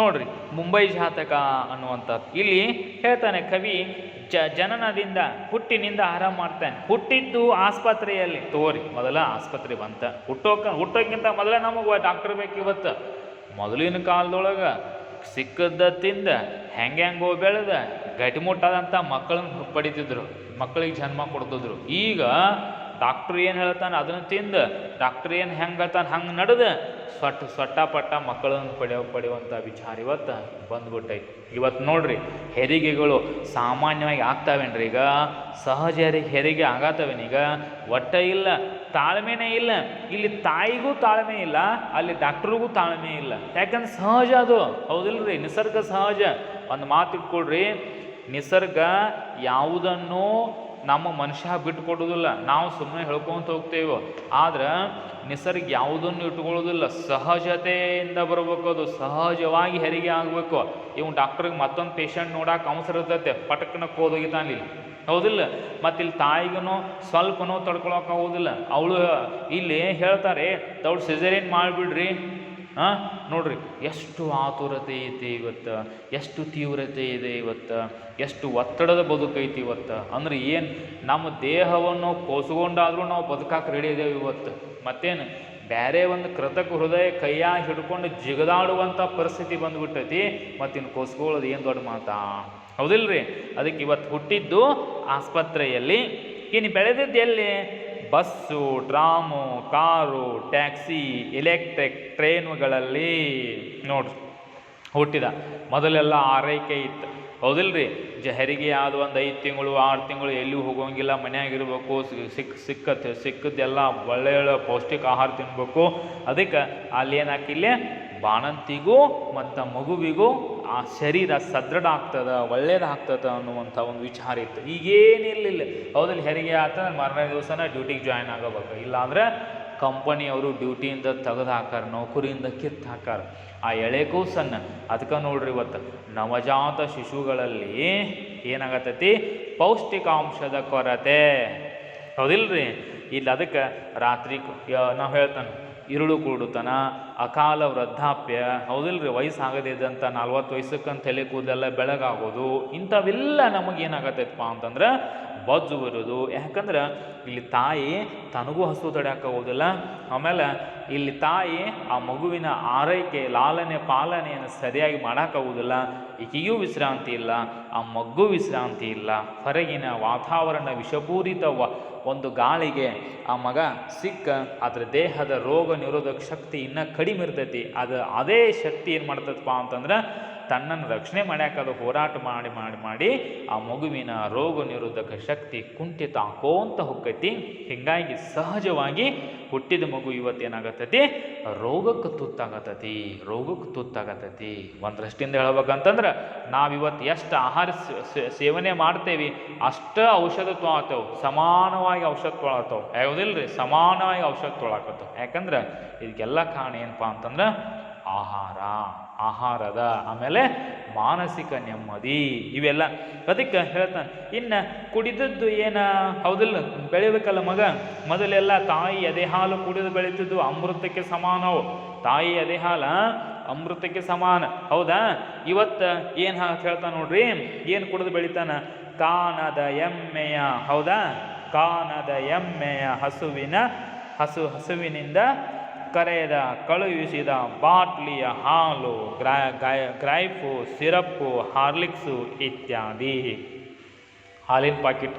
ನೋಡ್ರಿ, ಮುಂಬೈ ಜಾತಕ ಅನ್ನುವಂಥದ್ದು. ಇಲ್ಲಿ ಹೇಳ್ತಾನೆ, ಕವಿ, ಜ, ಜನನದಿಂದ, ಹುಟ್ಟಿನಿಂದ ಆರಾಮ ಮಾಡ್ತಾನೆ. ಹುಟ್ಟಿದ್ದು ಆಸ್ಪತ್ರೆಯಲ್ಲಿ. ತೋರಿ, ಮೊದಲ ಆಸ್ಪತ್ರೆ ಬಂತ. ಹುಟ್ಟೋಕ, ಹುಟ್ಟೋಕ್ಕಿಂತ ಮೊದಲೇ ನಮಗೆ ಡಾಕ್ಟರ್ ಬೇಕು ಇವತ್ತು. ಮೊದಲಿನ ಕಾಲದೊಳಗೆ ಸಿಕ್ಕದ ತಿಂದ ಹೆಂಗೆ ಹೆಂಗೋ ಬೆಳೆದ ಗಟ್ಟಿಮುಟ್ಟಾದಂಥ ಮಕ್ಕಳನ್ನ ಪಡಿತಿದ್ರು. ಮಕ್ಕಳಿಗೆ ಜನ್ಮ ಕೊಡ್ತಿದ್ರು. ಈಗ ಡಾಕ್ಟ್ರ್ ಏನು ಹೇಳ್ತಾನೆ? ಅದನ್ನು ತಿಂದು. ಡಾಕ್ಟ್ರ್ ಏನು ಹೆಂಗೆ ಹೇಳ್ತಾನೆ? ಹಂಗೆ ನಡೆದು. ಸೊಟ್ಟ ಪಟ್ಟ ಮಕ್ಕಳನ್ನು ಪಡೆಯೋ ಪಡೆಯುವಂಥ ವಿಚಾರ ಇವತ್ತು ಬಂದ್ಬಿಟ್ಟೈತಿ. ಇವತ್ತು ನೋಡ್ರಿ, ಹೆರಿಗೆಗಳು ಸಾಮಾನ್ಯವಾಗಿ ಆಗ್ತಾವೇನ್ರಿ? ಈಗ ಸಹಜ ಹೆರಿಗೆ ಹೆರಿಗೆ ಆಗತ್ತವೇನೀಗ ಒಟ್ಟ ಇಲ್ಲ, ತಾಳ್ಮೆನೇ ಇಲ್ಲ. ಇಲ್ಲಿ ತಾಯಿಗೂ ತಾಳ್ಮೆ ಇಲ್ಲ, ಅಲ್ಲಿ ಡಾಕ್ಟ್ರಿಗೂ ತಾಳ್ಮೆ ಇಲ್ಲ. ಯಾಕಂದ್ರೆ ಸಹಜ ಅದು. ಹೌದಿಲ್ರಿ? ನಿಸರ್ಗ ಸಹಜ. ಒಂದು ಮಾತು ಇಟ್ಕೊಳ್ರಿ ನಿಸರ್ಗ ಯಾವುದನ್ನು ನಮ್ಮ ಮನುಷ್ಯ ಬಿಟ್ಟುಕೊಡುವುದಿಲ್ಲ ನಾವು ಸುಮ್ಮನೆ ಹೇಳ್ಕೊಂತ ಹೋಗ್ತೇವೆ. ಆದ್ರೆ ನಿಸರ್ಗ ಯಾವುದನ್ನು ಇಟ್ಕೊಳ್ಳೋದಿಲ್ಲ ಸಹಜತೆಯಿಂದ ಬರಬೇಕು ಅದು. ಸಹಜವಾಗಿ ಹೆರಿಗೆ ಆಗಬೇಕು. ಇವ್ ಡಾಕ್ಟ್ರಿಗೆ ಮತ್ತೊಂದು ಪೇಷಂಟ್ ನೋಡಕ್ಕೆ ಅವಸರ ಇರ್ತೈತೆ. ಪಟಕ್ನ ಕೋದೋಗಿತಾನೆ ಹೌದಿಲ್ಲ? ಮತ್ತು ಇಲ್ಲಿ ತಾಯಿಗೂ ಸ್ವಲ್ಪನೋ ತಡ್ಕೊಳಕ್ಕೆ ಆಗೋದಿಲ್ಲ. ಅವಳು ಇಲ್ಲಿ ಹೇಳ್ತಾರೆ ದೌಡ್ ಸಿಜರೇನ್ ಮಾಡಿಬಿಡ್ರಿ. ಹಾಂ ನೋಡ್ರಿ, ಎಷ್ಟು ಆತುರತೆ ಐತಿ ಇವತ್ತು, ಎಷ್ಟು ತೀವ್ರತೆ ಇದೆ ಇವತ್ತು, ಎಷ್ಟು ಒತ್ತಡದ ಬದುಕೈತಿ ಇವತ್ತು. ಅಂದ್ರೆ ಏನು, ನಮ್ಮ ದೇಹವನ್ನು ಕೋಸ್ಕೊಂಡಾದರೂ ನಾವು ಬದುಕಕ್ಕೆ ರೆಡಿ ಇದ್ದೇವೆ ಇವತ್ತು. ಮತ್ತೇನು ಬೇರೆ ಒಂದು ಕೃತಕ ಹೃದಯ ಕೈಯಾಗಿ ಹಿಡ್ಕೊಂಡು ಜಿಗದಾಡುವಂಥ ಪರಿಸ್ಥಿತಿ ಬಂದ್ಬಿಟ್ಟೈತಿ ಮತ್ತಿನ್ನು ಕೋಸ್ಕೊಳ್ಳೋದು ಏನು ದೊಡ್ಡ ಮಾತಾ? ಹೌದಿಲ್ರಿ? ಅದಕ್ಕೆ ಇವತ್ತು ಹುಟ್ಟಿದ್ದು ಆಸ್ಪತ್ರೆಯಲ್ಲಿ, ಇನ್ನು ಬೆಳೆದಿದ್ದು ಎಲ್ಲಿ? Bus, tram, car, taxi, electric ಟ್ರೈನುಗಳಲ್ಲಿ ನೋಡ್ರಿ, ಹುಟ್ಟಿದ. ಮೊದಲೆಲ್ಲ ಆರೈಕೆ ಇತ್ತು. ಹೌದಿಲ್ರಿ? ಜ ಹೆರಿಗೆ ಆದ ಒಂದು ಐದು ತಿಂಗಳು, ಆರು ತಿಂಗಳು ಎಲ್ಲಿಯೂ ಹೋಗೋಂಗಿಲ್ಲ, ಮನೆಯಾಗಿರ್ಬೇಕು ಸಿಕ್ಕ ಸಿಕ್ಕತ್ತೆ ಸಿಕ್ಕದ್ದೆಲ್ಲ ಒಳ್ಳೆಯ ಪೌಷ್ಟಿಕ ಆಹಾರ ತಿನ್ಬೇಕು. ಅದಕ್ಕೆ ಅಲ್ಲಿ ಏನಾಕಿಲ್ಲ ಬಾಣಂತಿಗೂ ಮತ್ತು ಮಗುವಿಗೂ ಆ ಶರೀರ ಸದೃಢ ಆಗ್ತದ ಒಳ್ಳೇದಾಗ್ತದ ಅನ್ನುವಂಥ ಒಂದು ವಿಚಾರ ಇತ್ತು. ಈಗೇನಿರಲಿಲ್ಲ. ಹೌದಲ್ಲಿ ಹೆರಿಗೆ ಆಗ್ತದೆ ಮರನೇ ದಿವಸನ ಡ್ಯೂಟಿಗೆ ಜಾಯ್ನ್ ಆಗಬೇಕು. ಇಲ್ಲಾಂದ್ರೆ ಕಂಪನಿಯವರು ಡ್ಯೂಟಿಯಿಂದ ತೆಗೆದು ಹಾಕಾರ ನೌಕರಿಯಿಂದ ಕಿತ್ತು ಹಾಕಾರ ಆ ಎಳೆ ಕೂಸನ್ನು ಅದಕ್ಕೆ ನೋಡ್ರಿ ಇವತ್ತು ನವಜಾತ ಶಿಶುಗಳಲ್ಲಿ ಏನಾಗತ್ತೈತಿ ಪೌಷ್ಟಿಕಾಂಶದ ಕೊರತೆ. ಹೌದಿಲ್ರಿ? ಇಲ್ಲಿ ಅದಕ್ಕೆ ರಾತ್ರಿ ನಾವು ಹೇಳ್ತಾನೆ ಇರುಳು ಕೂಡುತನ ಅಕಾಲ ವೃದ್ಧಾಪ್ಯ ಹೌದಿಲ್ರಿ ವಯಸ್ಸಾಗದಿದ್ದಂಥ ನಲ್ವತ್ತು ವಯಸ್ಸಕ್ಕಂತ ತಲೆ ಕೂದಲೆಲ್ಲ ಬೆಳಗಾಗೋದು ಇಂಥವೆಲ್ಲ ನಮಗೇನಾಗತ್ತೈತಪ್ಪ ಅಂತಂದ್ರೆ ಬೊಜ್ಜು ಬರೋದು ಯಾಕಂದ್ರೆ ಇಲ್ಲಿ ತಾಯಿ ತನಗೂ ಹಸು ತಡೆಯೋಕ್ಕಾಗೋದಿಲ್ಲ ಆಮೇಲೆ ಇಲ್ಲಿ ತಾಯಿ ಆ ಮಗುವಿನ ಆರೈಕೆ, ಲಾಲನೆ, ಪಾಲನೆಯನ್ನು ಸರಿಯಾಗಿ ಮಾಡೋಕ್ಕಾಗೋದಿಲ್ಲ ಈಕೆಯೂ ವಿಶ್ರಾಂತಿ ಇಲ್ಲ. ಆ ಮಗು ವಿಶ್ರಾಂತಿ ಇಲ್ಲ. ಹೊರಗಿನ ವಾತಾವರಣ ವಿಷಪೂರಿತ ಒಂದು ಗಾಳಿಗೆ ಆ ಮಗ ಸಿಕ್ಕ ಅದರ ದೇಹದ ರೋಗ ನಿರೋಧಕ ಶಕ್ತಿ ಇನ್ನೂ ಕಡಿಮೆ ಇರ್ತೈತಿ. ಅದು ಅದೇ ಶಕ್ತಿ ಏನು ಮಾಡ್ತದಪ್ಪ ಅಂತಂದ್ರೆ ತನ್ನನ್ನು ರಕ್ಷಣೆ ಮಾಡ್ಯಾಕದು ಹೋರಾಟ ಮಾಡಿ ಮಾಡಿ ಮಾಡಿ ಆ ಮಗುವಿನ ರೋಗ ನಿರೋಧಕ ಶಕ್ತಿ ಕುಂಠಿತ ಹಾಕೋಂತ ಹೊಕ್ಕೈತಿ. ಹೀಗಾಗಿ ಸಹಜವಾಗಿ ಹುಟ್ಟಿದ ಮಗು ಇವತ್ತೇನಾಗತ್ತೈತಿ ರೋಗಕ್ಕೆ ತುತ್ತಾಗತ್ತತಿ ರೋಗಕ್ಕೆ ತುತ್ತಾಗತ್ತೈತಿ ಒಂದು ದೃಷ್ಟಿಯಿಂದ ಹೇಳ್ಬೇಕಂತಂದ್ರೆ ನಾವಿವತ್ತು ಎಷ್ಟು ಆಹಾರ ಸೇವನೆ ಮಾಡ್ತೇವೆ, ಅಷ್ಟು ಔಷಧ ತೊಗೊಳತ್ತೇವೆ ಸಮಾನವಾಗಿ ಔಷಧ ಯಾವುದಿಲ್ಲ ರೀ ಸಮಾನವಾಗಿ ಔಷಧ ತೊಗೊಳಕತ್ತವು ಯಾಕಂದ್ರೆ ಇದಕ್ಕೆಲ್ಲ ಕಾರಣ ಏನಪ್ಪ ಅಂತಂದ್ರೆ ಆಹಾರ. ಆಹಾರದ ಆಮೇಲೆ ಮಾನಸಿಕ ನೆಮ್ಮದಿ ಇವೆಲ್ಲ. ಅದಕ್ಕೆ ಹೇಳ್ತಾನೆ, ಇನ್ನು ಕುಡಿದದ್ದು ಏನ? ಹೌದಿಲ್ಲ ಬೆಳಿಬೇಕಲ್ಲ ಮಗ. ಮೊದಲೆಲ್ಲ ತಾಯಿ ಅದೇ ಹಾಲು ಕುಡಿದು ಬೆಳೀತಿದ್ದು ಅಮೃತಕ್ಕೆ ಸಮಾನವು. ತಾಯಿ ಅದೇ ಹಾಲ ಅಮೃತಕ್ಕೆ ಸಮಾನ. ಹೌದಾ? ಇವತ್ತು ಏನು ಹೇಳ್ತಾನೆ ನೋಡ್ರಿ, ಏನು ಕುಡಿದು ಬೆಳಿತಾನ? ಕಾನದ ಎಮ್ಮೆಯ, ಹೌದಾ? ಕಾನದ ಎಮ್ಮೆಯ ಹಸುವಿನ, ಹಸು ಹಸುವಿನಿಂದ ಕರೆಯದ, ಕಳುಹಿಸಿದ ಬಾಟ್ಲಿಯ ಹಾಲು, ಗ್ರಾ ಗಾಯ ಗ್ರೈಫು ಸಿರಪ್ಪು ಹಾರ್ಲಿಕ್ಸು ಇತ್ಯಾದಿ. ಹಾಲಿನ ಪಾಕಿಟ್.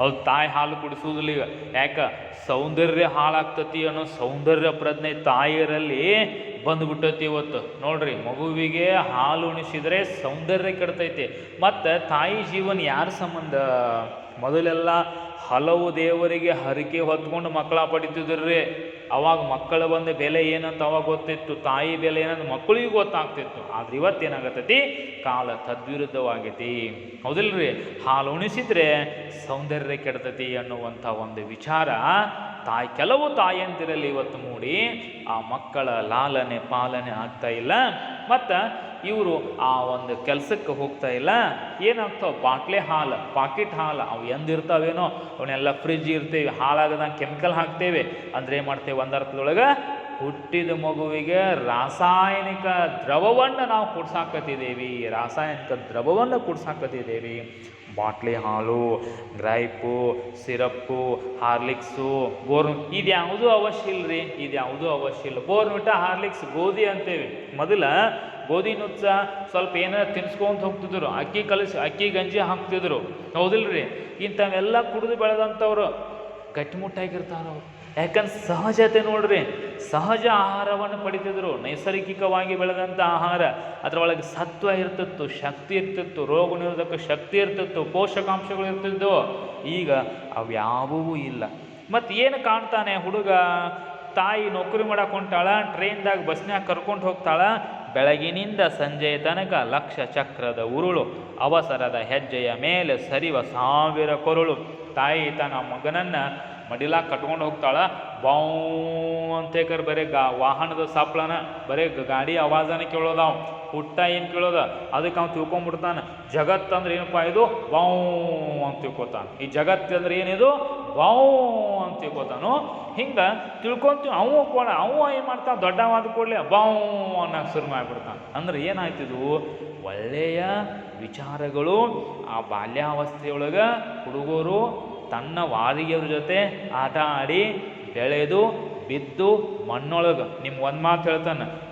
ಅವ್ರು ತಾಯಿ ಹಾಲು ಕುಡಿಸೋದಿಲ್ಲ ಈಗ. ಯಾಕೆ? ಸೌಂದರ್ಯ ಹಾಳಾಗ್ತತಿ ಅನ್ನೋ ಸೌಂದರ್ಯ ಪ್ರಜ್ಞೆ ತಾಯಿಯರಲ್ಲಿ ಬಂದ್ಬಿಟ್ಟೈತಿ ಇವತ್ತು. ನೋಡ್ರಿ, ಮಗುವಿಗೆ ಹಾಲು ಉಣಿಸಿದರೆ ಸೌಂದರ್ಯ ಕೆಡ್ತೈತಿ. ಮತ್ತು ತಾಯಿ ಜೀವನ ಯಾರ ಸಂಬಂಧ? ಮೊದಲೆಲ್ಲ ಹಲವು ದೇವರಿಗೆ ಹರಿಕೆ ಹೊತ್ಕೊಂಡು ಮಕ್ಕಳ ಪಡಿತಿದ್ರಿ. ಅವಾಗ ಮಕ್ಕಳ ಒಂದು ಬೆಲೆ ಏನಂತ ಅವಾಗ ಗೊತ್ತಿತ್ತು, ತಾಯಿ ಬೆಲೆ ಏನಂತ ಮಕ್ಕಳಿಗೂ ಗೊತ್ತಾಗ್ತಿತ್ತು. ಆದ್ರೆ ಇವತ್ತೇನಾಗತ್ತೈತಿ ಕಾಲ ತದ್ವಿರುದ್ಧವಾಗೈತಿ. ಹೌದಿಲ್ರಿ? ಹಾಲು ಉಣಿಸಿದ್ರೆ ಸೌಂದರ್ಯ ಕೆಡ್ತೈತಿ ಅನ್ನುವಂಥ ಒಂದು ವಿಚಾರ ತಾಯಿ, ಕೆಲವು ತಾಯಂದಿರಲ್ಲಿ ಇವತ್ತು ಮೂಡಿ ಆ ಮಕ್ಕಳ ಲಾಲನೆ, ಪಾಲನೆ ಆಗ್ತಾ ಇಲ್ಲ. ಮತ್ತು ಇವರು ಆ ಒಂದು ಕೆಲಸಕ್ಕೆ ಹೋಗ್ತಾ ಇಲ್ಲ. ಏನಾಗ್ತಾವ? ಬಾಟ್ಲೆ ಹಾಲು, ಪಾಕಿಟ್ ಹಾಲು, ಅವು ಎಂದಿರ್ತಾವೇನೋ, ಅವನ್ನೆಲ್ಲ ಫ್ರಿಜ್ ಇರ್ತೇವೆ, ಹಾಳಾಗದಂಗೆ ಕೆಮಿಕಲ್ ಹಾಕ್ತೇವೆ. ಅಂದ್ರೆ ಏನು ಮಾಡ್ತೇವೆ? ಒಂದರ್ಥದೊಳಗೆ ಹುಟ್ಟಿದ ಮಗುವಿಗೆ ರಾಸಾಯನಿಕ ದ್ರವವನ್ನು ನಾವು ಕುಡ್ಸಾಕತ್ತಿದ್ದೇವೆ. ರಾಸಾಯನಿಕ ದ್ರವವನ್ನು ಕುಡ್ಸಾಕತ್ತಿದ್ದೇವೆ. ಬಾಟ್ಲಿ ಹಾಲು, ಗ್ರೈಪು, ಸಿರಪ್ಪು, ಹಾರ್ಲಿಕ್ಸು ಬೋರ್ ಇದು ಯಾವುದೂ ಅವಶ್ಯ ಇಲ್ರಿ? ಇದು ಯಾವುದೂ ಅವಶ್ಯ ಇಲ್ಲ. ಬೋರ್ನ್ವಿಟ ಹಾರ್ಲಿಕ್ಸ್ ಗೋಧಿ ಅಂತೇವೆ. ಮೊದಲ ಗೋಧಿ ನುಚ್ಚ ಸ್ವಲ್ಪ ಏನಾರ ತಿನ್ಸ್ಕೊಂತ ಹೋಗ್ತಿದ್ರು. ಅಕ್ಕಿ ಕಲಸಿ, ಅಕ್ಕಿ ಗಂಜಿ ಹಾಕ್ತಿದ್ರು. ಹೌದಿಲ್ರಿ? ಇಂಥವೆಲ್ಲ ಕುಡಿದು ಬೆಳೆದಂಥವ್ರು ಗಟ್ಟಿಮುಟ್ಟಾಗಿರ್ತಾರ ಅವ್ರು. ಯಾಕಂದ್ರೆ ಸಹಜತೆ ನೋಡ್ರಿ, ಸಹಜ ಆಹಾರವನ್ನು ಪಡಿತಿದ್ರು. ನೈಸರ್ಗಿಕವಾಗಿ ಬೆಳೆದಂಥ ಆಹಾರ. ಅದರೊಳಗೆ ಸತ್ವ ಇರ್ತಿತ್ತು, ಶಕ್ತಿ ಇರ್ತಿತ್ತು, ರೋಗ ನಿರೋಧಕ ಶಕ್ತಿ ಇರ್ತಿತ್ತು, ಪೋಷಕಾಂಶಗಳು ಇರ್ತಿದ್ದವು ಈಗ ಅವ್ಯಾವೂ ಇಲ್ಲ. ಮತ್ತು ಏನು ಕಾಣ್ತಾನೆ ಹುಡುಗ? ತಾಯಿ ನೌಕರಿ ಮಾಡಕ್ಕೆ ಟ್ರೈನ್ದಾಗ ಬಸ್ನ್ಯಾಗ ಕರ್ಕೊಂಡು ಹೋಗ್ತಾಳ ಬೆಳಗಿನಿಂದ ಸಂಜೆಯ ತನಕ ಲಕ್ಷ ಚಕ್ರದ ಉರುಳು, ಅವಸರದ ಹೆಜ್ಜೆಯ ಮೇಲೆ ಸರಿವ ಸಾವಿರ ಕೊರುಳು. ತಾಯಿ ತನ್ನ ಮಗನನ್ನು ಮಡಿಲಾಗ ಕಟ್ಕೊಂಡು ಹೋಗ್ತಾಳೆ. ಬಾವು ಅಂತೇಕರ್ ಬರೀ ಗಾ ವಾಹನದ ಸಪ್ಳನ, ಬರೀ ಗಾಡಿ ಆವಾಜನ ಕೇಳೋದ ಅವ ಹುಟ್ಟ ಏನು ಕೇಳೋದ? ಅದಕ್ಕೆ ಅವ್ನು ತಿಳ್ಕೊಂಬಿಡ್ತಾನೆ. ಜಗತ್ತು ಅಂದ್ರೆ ಏನಪ್ಪ ಇದು? ಬಾವು ಅಂತ ತಿಳ್ಕೊತಾನೆ. ಈ ಜಗತ್ತು ಅಂದ್ರೆ ಏನಿದು? ಬಾವು ಅಂತ ತಿಳ್ಕೊತಾನು. ಹಿಂಗೆ ತಿಳ್ಕೊಂತೀವಿ. ಅವು ಕೊಡ ಅವು ಏನು ಮಾಡ್ತಾನೆ ದೊಡ್ಡವಾದ ಕೂಡಲೇ ಬಾವು ಅನ್ನೋಕೆ ಶುರು ಮಾಡಿಬಿಡ್ತಾನೆ. ಅಂದ್ರೆ ಏನಾಯ್ತಿದು ಒಳ್ಳೆಯ ವಿಚಾರಗಳು ಆ ಬಾಲ್ಯಾವಸ್ಥೆಯೊಳಗೆ ಹುಡುಗರು ತನ್ನ ವಾದಿಗೆಯವ್ರ ಜೊತೆ ಆಟ ಆಡಿ ಬೆಳೆದು ಬಿದ್ದು ಮಣ್ಣೊಳಗೆ. ನಿಮ್ಮ ಒಂದು ಮಾತು ಹೇಳ್ತಾನೆ.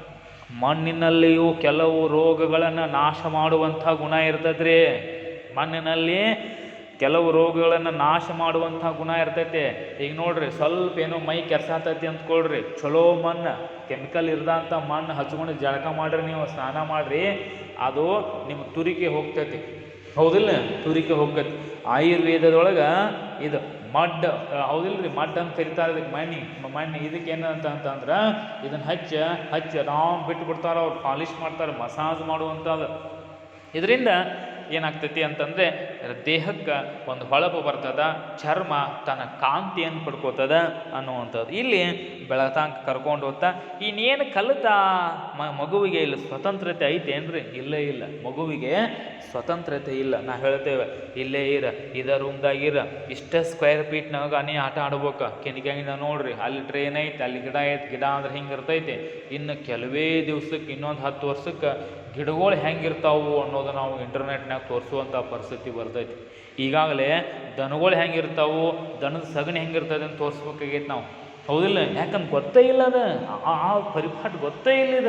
ಮಣ್ಣಿನಲ್ಲಿಯೂ ಕೆಲವು ರೋಗಗಳನ್ನು ನಾಶ ಮಾಡುವಂಥ ಗುಣ ಇರ್ತೈತ್ರಿ. ಮಣ್ಣಿನಲ್ಲಿ ಕೆಲವು ರೋಗಗಳನ್ನು ನಾಶ ಮಾಡುವಂಥ ಗುಣ ಇರ್ತೈತಿ. ಈಗ ನೋಡ್ರಿ, ಸ್ವಲ್ಪ ಏನೋ ಮೈ ಕೆರ್ಸಾತೈತಿ ಅಂದ್ಕೊಳ್ರಿ ಚಲೋ ಮಣ್ಣು, ಕೆಮಿಕಲ್ ಇರ್ದಂಥ ಮಣ್ಣು ಹಚ್ಕೊಂಡು ಜಳಕ ಮಾಡ್ರಿ ನೀವು, ಸ್ನಾನ ಮಾಡ್ರಿ. ಅದು ನಿಮ್ಮ ತುರಿಕೆ ಹೋಗ್ತೈತಿ. ಹೌದಿಲ್ಲ? ತುರಿಕೆ ಹೋಗ್ತೈತಿ. ಆಯುರ್ವೇದದೊಳಗೆ ಇದು ಮಡ್ ರೀ ಮಡ್ ಅಂತ ಕರಿತಾರೆ ಇದಕ್ಕೆ ಮಣ್ಣಿ. ಮಣ್ಣಿ. ಇದಕ್ಕೆ ಏನಂತ ಅಂತಂದ್ರೆ ಇದನ್ನು ಹಚ್ಚ ಹಚ್ಚ ರಾಮ್ ಬಿಟ್ಟು ಬಿಡ್ತಾರೆ ಅವ್ರು, ಪಾಲಿಶ್ ಮಾಡ್ತಾರೆ, ಮಸಾಜ್ ಮಾಡುವಂಥದ್ದು ಇದರಿಂದ ಏನಾಗ್ತೈತಿ ಅಂತಂದರೆ, ದೇಹಕ್ಕೆ ಒಂದು ಹೊಳಪು ಬರ್ತದ, ಚರ್ಮ ತನ್ನ ಕಾಂತಿಯನ್ನು ಪಡ್ಕೋತದ ಅನ್ನುವಂಥದ್ದು. ಇಲ್ಲಿ ಬೆಳತಾಂಕ ಕರ್ಕೊಂಡು ಹೋಗ್ತಾ ಇನ್ನೇನು ಕಲಿತ ಮ, ಮಗುವಿಗೆ ಇಲ್ಲಿ ಸ್ವತಂತ್ರತೆ ಐತೆ ಏನ್ರಿ? ಇಲ್ಲೇ ಇಲ್ಲ, ಮಗುವಿಗೆ ಸ್ವತಂತ್ರತೆ ಇಲ್ಲ, ನಾ ಹೇಳ್ತೇವೆ. ಇಲ್ಲೇ ಇರ, ಇದ ರೂಮ್ದಾಗ ಇರ. ಇಷ್ಟ ಸ್ಕ್ವೇರ್ ಫೀಟ್ನಾಗ ನೀ ಆಟ ಆಡ್ಬೇಕು. ಕಿನಿಕ್ಯಾಂಗಿನ ನೋಡ್ರಿ, ಅಲ್ಲಿ ಟ್ರೈನ್ ಐತೆ, ಅಲ್ಲಿ ಗಿಡ ಐತೆ, ಗಿಡ ಅಂದ್ರೆ ಹಿಂಗೆ ಇರ್ತೈತೆ ಇನ್ನು ಕೆಲವೇ ದಿವ್ಸಕ್ಕೆ, ಇನ್ನೊಂದು ಹತ್ತು ವರ್ಷಕ್ಕೆ ಗಿಡಗಳು ಹೆಂಗಿರ್ತಾವು ಅನ್ನೋದು ನಾವು ಇಂಟರ್ನೆಟ್ನಾಗ ತೋರಿಸುವಂಥ ಪರಿಸ್ಥಿತಿ ಬರ್ತೈತಿ. ಈಗಾಗಲೇ ದನಗಳು ಹೆಂಗಿರ್ತಾವು, ದನದ ಸಗಣಿ ಹೆಂಗಿರ್ತದೆ ಅಂತ ತೋರಿಸ್ಬೇಕಾಗೈತೆ ನಾವು. ಹೌದಿಲ್ಲ? ಯಾಕಂದ್ರೆ ಗೊತ್ತೇ ಇಲ್ಲ ಅದು. ಆ- ಪರಿಪಾಠ ಗೊತ್ತೇ ಇಲ್ಲ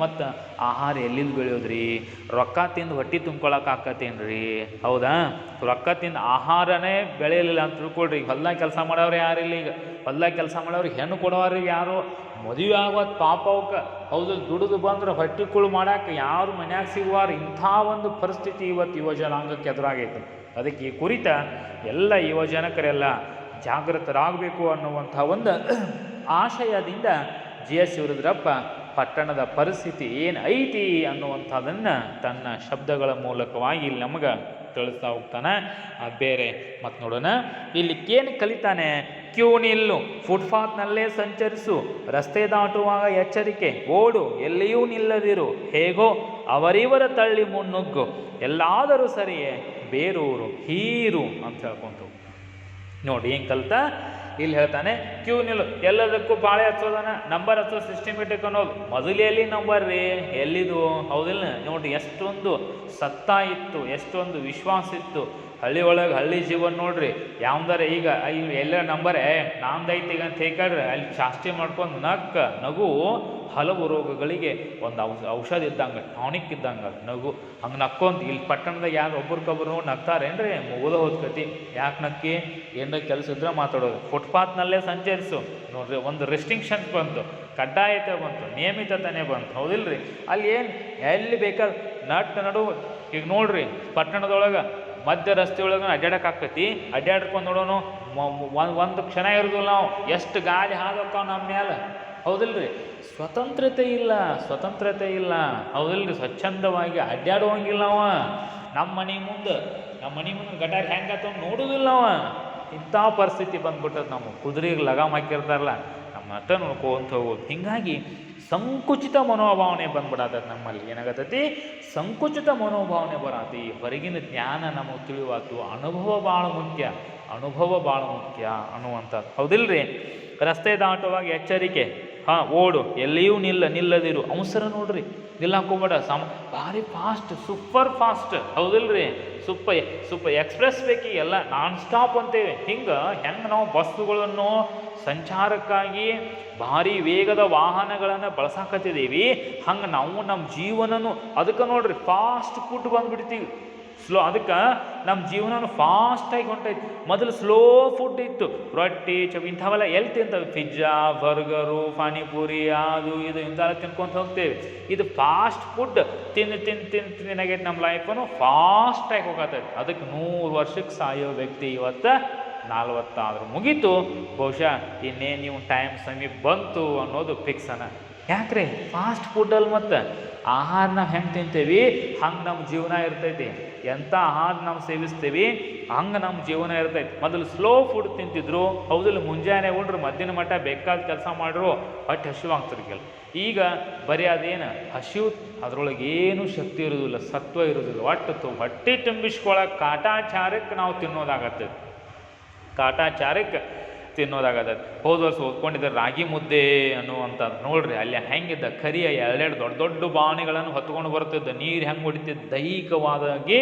ಮತ್ತು ಆಹಾರ ಎಲ್ಲಿಂದ ಬೆಳೆಯೋದ್ರಿ? ರೊಕ್ಕ ತಿಂದು ಹೊಟ್ಟೆ ತುಂಬ್ಕೊಳಕ್ಕೆ ಆಕತ್ತೇನ್ರಿ? ಹೌದಾ? ರೊಕ್ಕ ತಿಂದು ಆಹಾರನೇ ಬೆಳೆಯಲಿಲ್ಲ ಅಂತ ತಿಳ್ಕೊಳ್ರಿ. ಹೊಲ್ದಾಗ ಕೆಲಸ ಮಾಡೋರು ಯಾರಿಲ್ಲ ಈಗ. ಹೊಲ್ದಾಗ ಕೆಲಸ ಮಾಡೋರಿಗೆ ಹೆಣ್ಣು ಕೊಡೋರಿಗೆ ಯಾರು? ಮದುವೆ ಆಗೋದು ಪಾಪ ಹೌದು, ದುಡಿದು ಬಂದ್ರೆ ಹೊಟ್ಟೆ ಕುಳು ಯಾರು ಮನ್ಯಾಗ ಸಿಗುವಾರ? ಇಂಥ ಒಂದು ಪರಿಸ್ಥಿತಿ ಇವತ್ತು ಯುವಜನಾಂಗಕ್ಕೆ ಎದುರಾಗೈತೆ. ಅದಕ್ಕೆ ಈ ಕುರಿತ ಎಲ್ಲ ಯುವಜನಕರೆಲ್ಲ ಜಾಗೃತರಾಗಬೇಕು ಅನ್ನುವಂಥ ಒಂದು ಆಶಯದಿಂದ ಜಿ ಎಸ್ ಶಿವರುದ್ರಪ್ಪ ಪಟ್ಟಣದ ಪರಿಸ್ಥಿತಿ ಏನು ಐತಿ ಅನ್ನುವಂಥದ್ದನ್ನು ತನ್ನ ಶಬ್ದಗಳ ಮೂಲಕವಾಗಿ ಇಲ್ಲಿ ನಮಗೆ ತಿಳಿಸ್ತಾ ಹೋಗ್ತಾನೆ. ಅದು ಬೇರೆ ಮತ್ತು ನೋಡೋಣ. ಇಲ್ಲಿ ಏನು ಕಲಿತಾನೆ? ಕ್ಯೂ ನಿಲ್ಲು. ಫುಟ್ಪಾತ್ನಲ್ಲೇ ಸಂಚರಿಸು. ರಸ್ತೆ ದಾಟುವಾಗ ಎಚ್ಚರಿಕೆ. ಓಡು, ಎಲ್ಲಿಯೂ ನಿಲ್ಲದಿರು. ಹೇಗೋ ಅವರಿವರ ತಳ್ಳಿ ಮುನ್ನುಗ್ಗು. ಎಲ್ಲಾದರೂ ಸರಿಯೇ, ಬೇರೂರು, ಹೀರು ಅಂತ ಹೇಳ್ಕೊಂತು. ನೋಡಿ, ಏನು ಕಲ್ತ? ಇಲ್ಲಿ ಹೇಳ್ತಾನೆ, ಕ್ಯೂ ನಿಲ್ಲು, ಎಲ್ಲದಕ್ಕೂ ಬಾಳೆ ಹಚ್ಚೋದನ ನಂಬರ್ ಹಚ್ಚೋ ಸಿಸ್ಟಮೆಟಿಕ್ ಅನ್ನೋದು ಮೊದಲು ನಂಬರ್ ರೀ? ಎಲ್ಲಿದು? ಹೌದಿಲ್ಲ ನೋಡಿ ಎಷ್ಟೊಂದು ಸತ್ತ ಇತ್ತು, ಎಷ್ಟೊಂದು ವಿಶ್ವಾಸ ಇತ್ತು. ಹಳ್ಳಿ ಒಳಗೆ ಹಳ್ಳಿ ಜೀವನ ನೋಡ್ರಿ. ಯಾವ್ದಾರ ಈಗ ಎಲ್ಲ ನಂಬರೇ ನಾಮ್ದೈತಿ ಈಗ ಅಂತ ಹೇಳ್ಕೊಳ್ರಿ ಅಲ್ಲಿ ಚಾಸ್ತಿ ಮಾಡ್ಕೊಂಡು ನಕ್ಕ ನಗು ಹಲವು ರೋಗಗಳಿಗೆ ಒಂದು ಔಷ, ಔಷಧ ಇದ್ದಂಗೆ, ಟಾನಿಕ್ ಇದ್ದಂಗೆ ನಗು. ಹಂಗೆ ನಕ್ಕೊಂತ ಇಲ್ಲಿ ಪಟ್ಟಣದಾಗ ಯಾರು ಒಬ್ರಿಗೊಬ್ರು ನಗ್ತಾರೇನ್ರಿ ಮುಗಿದ ಹೋದ್ಕತಿ ಯಾಕೆ ನಕ್ಕಿ? ಏನೋ ಕೆಲಸ ಇದ್ರೆ ಮಾತಾಡೋದು. ಫುಟ್ಪಾತ್ನಲ್ಲೇ ಸಂಚರಿಸು. ನೋಡ್ರಿ, ಒಂದು ರೆಸ್ಟ್ರಿಕ್ಷನ್ಸ್ ಬಂತು ಕಡ್ಡಾಯತೆ ಬಂತು ನಿಯಮಿತತೆ ಬಂತು. ಹೌದಿಲ್ರಿ? ಅಲ್ಲಿ ಏನು, ಎಲ್ಲಿ ಬೇಕಾದ್ರೆ ನಟ್ ನಡು, ಈಗ ನೋಡ್ರಿ, ಪಟ್ಟಣದೊಳಗೆ ಮಧ್ಯ ರಸ್ತೆ ಒಳಗೆ ಅಡ್ಡಾಡೋಕ್ಕಾಗ್ತೈತಿ ಅಡ್ಡಾಡ್ಕೊಂಡು ನೋಡೋನು ಒಂದು ಕ್ಷಣ ಇರೋದಿಲ್ಲ ನಾವು. ಎಷ್ಟು ಗಾಳಿ ಹಾದೋಕ್ಕಾವ ನಮ್ಮ ಮೇಲೆ ಹೌದಿಲ್ರಿ? ಸ್ವತಂತ್ರತೆ ಇಲ್ಲ ಸ್ವತಂತ್ರತೆ ಇಲ್ಲ. ಹೌದಿಲ್ರಿ? ಸ್ವಚ್ಛಂದವಾಗಿ ಅಡ್ಡಾಡುವಂಗಿಲ್ಲ ಅವ. ನಮ್ಮ ಮನೆ ಮುಂದೆ ನಮ್ಮ ಮನೆ ಮುಂದೆ ಗಟಾರ ಹೆಂಗೆ ಆತ ನೋಡುವುದಿಲ್ಲ ಅವ. ಇಂಥ ಪರಿಸ್ಥಿತಿ ಬಂದ್ಬಿಟ್ಟದ ನಾವು ಕುದುರೆಗೆ ಲಗಾಮ್ ಹಾಕಿರ್ತಾರಲ್ಲ. ನಮ್ಮ ನೋಡ್ಕೋವಂಥವು ಹೋಗೋದು ಹೀಗಾಗಿ ಸಂಕುಚಿತ ಮನೋಭಾವನೆ ಬಂದ್ಬಿಡತೈತೆ ನಮ್ಮಲ್ಲಿ. ಏನಾಗತ್ತೈತಿ ಸಂಕುಚಿತ ಮನೋಭಾವನೆ ಬರತಿ. ಹೊರಗಿನ ಜ್ಞಾನ ನಮಗೆ ತಿಳಿವಾತು. ಅನುಭವ ಭಾಳ ಮುಖ್ಯ. ಅನುಭವ ಭಾಳ ಮುಖ್ಯ ಅನ್ನುವಂಥದ್ದು ಹೌದಿಲ್ರಿ? ರಸ್ತೆ ದಾಟುವಾಗ ಎಚ್ಚರಿಕೆ. ಹಾಂ, ಓಡು. ಎಲ್ಲಿಯೂ ನಿಲ್ಲ, ನಿಲ್ಲದಿರು. ಅವಸರ ನೋಡ್ರಿ. ನಿಲ್ಲಾಕೋಬೇಡ. ಸಮ, ಭಾರಿ ಫಾಸ್ಟ್ ಸೂಪರ್ ಫಾಸ್ಟ್ ಹೌದಿಲ್ರಿ? ಸೂಪರ್ ಸೂಪರ್ ಎಕ್ಸ್ಪ್ರೆಸ್ ಬೇಕಿ ಎಲ್ಲ. ನಾನ್ ಸ್ಟಾಪ್ ಅಂತೇವೆ ಹಿಂಗೆ ಹೆಂಗೆ ನಾವು ಬಸ್ಸುಗಳನ್ನು ಸಂಚಾರಕ್ಕಾಗಿ ಭಾರಿ ವೇಗದ ವಾಹನಗಳನ್ನು ಬಳಸಾಕತ್ತಿದ್ದೀವಿ. ಹಂಗೆ ನಾವು ನಮ್ಮ ಜೀವನನು, ಅದಕ್ಕೆ ನೋಡ್ರಿ ಫಾಸ್ಟ್ ಫುಡ್ ಬಂದ್ಬಿಡ್ತೀವಿ. ಸ್ಲೋ ಅದಕ್ಕೆ ನಮ್ಮ ಜೀವನನು ಫಾಸ್ಟಾಗಿ ಹೊಂಟೈತಿ. ಮೊದಲು ಸ್ಲೋ ಫುಡ್ ಇತ್ತು. ರೊಟ್ಟಿ ಚೌ ಇಂಥವೆಲ್ಲ ಎಲ್ಲಿ ತಿಂತವೆ? ಪಿಜ್ಜಾ ಬರ್ಗರು ಪಾನಿಪುರಿ, ಅದು, ಇದು, ಇಂಥವೆಲ್ಲ ತಿನ್ಕೊಂತ ಹೋಗ್ತೇವೆ. ಇದು ಫಾಸ್ಟ್ ಫುಡ್ ತಿಂದು ತಿಂದು ತಿಂದು ತಿನ್ನಾಗೈತೆ ನಮ್ಮ ಲೈಫನು ಫಾಸ್ಟಾಗಿ ಹೋಗತ್ತೈತಿ ಅದಕ್ಕೆ ನೂರು ವರ್ಷಕ್ಕೆ ಸಾಯೋ ವ್ಯಕ್ತಿ ಇವತ್ತು ನಲ್ವತ್ತಾದ್ರೂ ಮುಗೀತು. ಬಹುಶಃ ಇನ್ನೇನು ನೀವು ಟೈಮ್ ಸಮೀಪ ಬಂತು ಅನ್ನೋದು ಫಿಕ್ಸನ ಯಾಕ್ರಿ ಫಾಸ್ಟ್ ಫುಡ್ಡಲ್ಲಿ ಮತ್ತು ಆಹಾರ ನಾವು ಹೆಂಗೆ ತಿಂತೀವಿ? ಹಂಗೆ ನಮ್ಮ ಜೀವನ ಇರ್ತೈತಿ. ಎಂಥ ಆಹಾರ ನಾವು ಸೇವಿಸ್ತೀವಿ? ಹಂಗೆ ನಮ್ಮ ಜೀವನ ಇರ್ತೈತಿ. ಮೊದಲು ಸ್ಲೋ ಫುಡ್ ತಿಂತಿದ್ರು. ಹೌದಲ್ಲಿ ಮುಂಜಾನೆ ಉಂಡ್ರು, ಮಧ್ಯಾಹ್ನ ಮಟ್ಟ ಬೇಕಾದ ಕೆಲಸ ಮಾಡ್ರು, ಹೊಟ್ಟೆ ಹಸಿವಾಗ್ತಿರ್ಕಿಲ್ಲ ಈಗ ಬರೀ ಅದೇನು? ಹಸಿವು, ಅದ್ರೊಳಗೆ ಏನು ಶಕ್ತಿ ಇರೋದಿಲ್ಲ, ಸತ್ವ ಇರೋದಿಲ್ಲ. ಒಟ್ಟು ಹೊಟ್ಟೆ ತುಂಬಿಸ್ಕೊಳಕ್ಕೆ ಕಾಟಾಚಾರಕ್ಕೆ ನಾವು ತಿನ್ನೋದಾಗತ್ತೆ. ಕಾಟಾಚಾರಕ್ಕೆ ತಿನ್ನೋದಾಗದ ಹೋದ ವರ್ಷ ಓದ್ಕೊಂಡಿದ್ದ ರಾಗಿ ಮುದ್ದೆ ಅನ್ನುವಂಥ ನೋಡ್ರಿ, ಅಲ್ಲಿ ಹೆಂಗಿದ್ದ ಕರಿಯ ಎರಡೆರಡು ದೊಡ್ಡ ದೊಡ್ಡ ಬಾಣಿಗಳನ್ನು ಹೊತ್ಕೊಂಡು ಬರ್ತಿದ್ದ ನೀರು ಹೆಂಗೆ ಹೊಡಿತಿದ್ದ ದೈಹಿಕವಾದಾಗಿ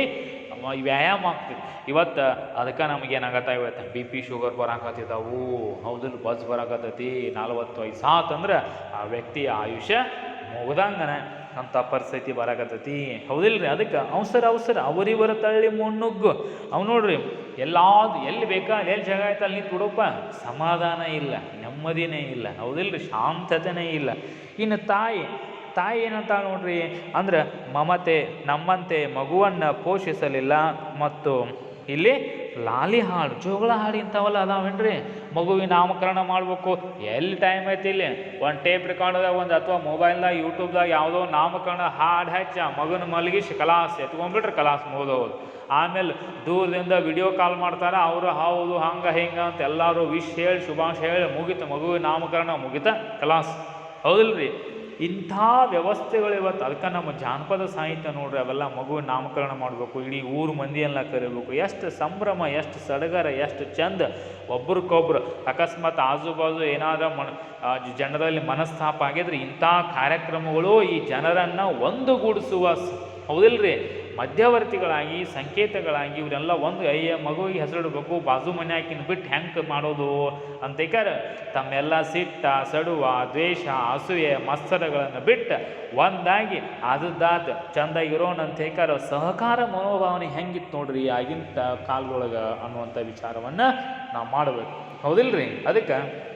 ವ್ಯಾಯಾಮ ಆಗ್ತಿತ್ತು. ಇವತ್ತು ಅದಕ್ಕೆ ನಮ್ಗೆ ಏನಾಗತ್ತ ಇವತ್ತು? ಬಿ ಪಿ ಶುಗರ್ ಬರಾಕತ್ತಿದ್ದಾವು ಹೌದಿಲ್ಲ ಬಸ್ ಬರಾಕತ್ತೈತಿ. ನಲ್ವತ್ತು ವಯಸ್ಸು ಆತಂದ್ರೆ ಆ ವ್ಯಕ್ತಿಯ ಆಯುಷ್ಯ ಮುಗ್ದಂಗನ ಅಂತ ಪರಿಸ್ಥಿತಿ ಬರಾಕತ್ತೈತಿ. ಹೌದಿಲ್ರಿ, ಅದಕ್ಕೆ ಅವಸರ ಅವಸರ. ಅವರಿವರ ತಳ್ಳಿ ಮುನ್ನುಗ್ಗು. ಅವ್ ನೋಡ್ರಿ ಎಲ್ಲಾದು ಎಲ್ಲಿ ಬೇಕಾ, ಎಲ್ಲಿ ಜಾಗ ಆಯ್ತು ಅಲ್ಲಿ ನಿಂತು ಬಿಡಪ್ಪ ಸಮಾಧಾನ ಇಲ್ಲ, ನೆಮ್ಮದಿನೇ ಇಲ್ಲ, ಹೌದಿಲ್ರಿ? ಶಾಂತತೆನೇ ಇಲ್ಲ. ಇನ್ನು ತಾಯಿ ತಾಯಿ ಏನಂತ ನೋಡ್ರಿ, ಅಂದ್ರೆ ಮಮತೆ, ನಮ್ಮಂತೆ ಮಗುವನ್ನು ಪೋಷಿಸಲಿಲ್ಲ, ಮತ್ತು ಇಲ್ಲಿ ಲಾಲಿ ಹಾಡು ಜೋಗಳ ಹಾಡು ಇಂಥವೆಲ್ಲ ಅದಾವೇನ್ರಿ? ಮಗುವಿನ ನಾಮಕರಣ ಮಾಡಬೇಕು. ಎಲ್ಲಿ ಟೈಮ್ ಐತಿ ಇಲ್ಲಿ? ಒಂದು ಟೇಪ್ ರೆಕಾರ್ಡ್ದಾಗ ಒಂದು ಅಥವಾ ಮೊಬೈಲ್ದಾಗ ಯೂಟ್ಯೂಬ್ದಾಗ ಯಾವುದೋ ನಾಮಕರಣ ಹಾಡು ಹಚ್ಚ, ಮಗನ ಮಲಗಿಸಿ ಕಲಾಸ್ ಎತ್ಕೊಂಡ್ಬಿಟ್ರೆ ಕಲಾಸ್ ಮುಗಿದೋದು ಆಮೇಲೆ ದೂರದಿಂದ ವಿಡಿಯೋ ಕಾಲ್ ಮಾಡ್ತಾರೆ, ಅವರು ಹೌದು, ಹಂಗೆ, ಹಿಂಗೆ ಅಂತ ಎಲ್ಲರೂ ವಿಶ್ ಹೇಳಿ, ಶುಭಾಶಯ ಹೇಳಿ ಮುಗಿತು. ಮಗುವಿನ ನಾಮಕರಣ ಮುಗಿತ ಕಲಾಸ್ ಹೌದಿಲ್ರಿ? ಇಂಥ ವ್ಯವಸ್ಥೆಗಳು ಇವತ್ತು, ಅದಕ್ಕೆ ನಮ್ಮ ಜಾನಪದ ಸಾಹಿತ್ಯ ನೋಡ್ರಿ, ಅವೆಲ್ಲ ಮಗುವಿನ ನಾಮಕರಣ ಮಾಡಬೇಕು, ಇಡೀ ಊರು ಮಂದಿಯೆಲ್ಲ ಕರಿಬೇಕು, ಎಷ್ಟು ಸಂಭ್ರಮ, ಎಷ್ಟು ಸಡಗರ, ಎಷ್ಟು ಚಂದ. ಒಬ್ರಿಗೊಬ್ರು ಅಕಸ್ಮಾತ್ ಆಜು ಬಾಜು ಏನಾದರೂ ಮನ ಜನರಲ್ಲಿ ಮನಸ್ತಾಪ ಆಗಿದ್ರೆ ಇಂಥ ಕಾರ್ಯಕ್ರಮಗಳು ಈ ಜನರನ್ನು ಒಂದುಗೂಡಿಸುವ ಹೌದಿಲ್ರಿ? ಮಧ್ಯವರ್ತಿಗಳಾಗಿ, ಸಂಕೇತಗಳಾಗಿ, ಇವರೆಲ್ಲ ಒಂದು ಅಯ್ಯ ಮಗುವಿಗೆ ಹೆಸರಿಡಬೇಕು, ಬಾಜು ಮನೆ ಹಾಕಿನ ಬಿಟ್ಟು ಹೆಂಗೆ ಮಾಡೋದು ಅಂತೇಕಾರ ತಮ್ಮೆಲ್ಲ ಸಿಟ್ಟ, ಸಡುವ, ದ್ವೇಷ, ಅಸೂಯೆ, ಮತ್ಸರಗಳನ್ನು ಬಿಟ್ಟು ಒಂದಾಗಿ ಅದದ್ದಾದ ಚಂದ ಇರೋಣಂತೇಕಾರ ಅಂತ ಸಹಕಾರ ಮನೋಭಾವನೆ ಹೆಂಗಿತ್ತು ನೋಡ್ರಿ ಆಗಿನ ಕಾಲದೊಳಗೆ ಅನ್ನುವಂಥ ವಿಚಾರವನ್ನು ನಾವು ಮಾಡಬೇಕು. ಹೌದಿಲ್ರಿ? ಅದಕ್ಕೆ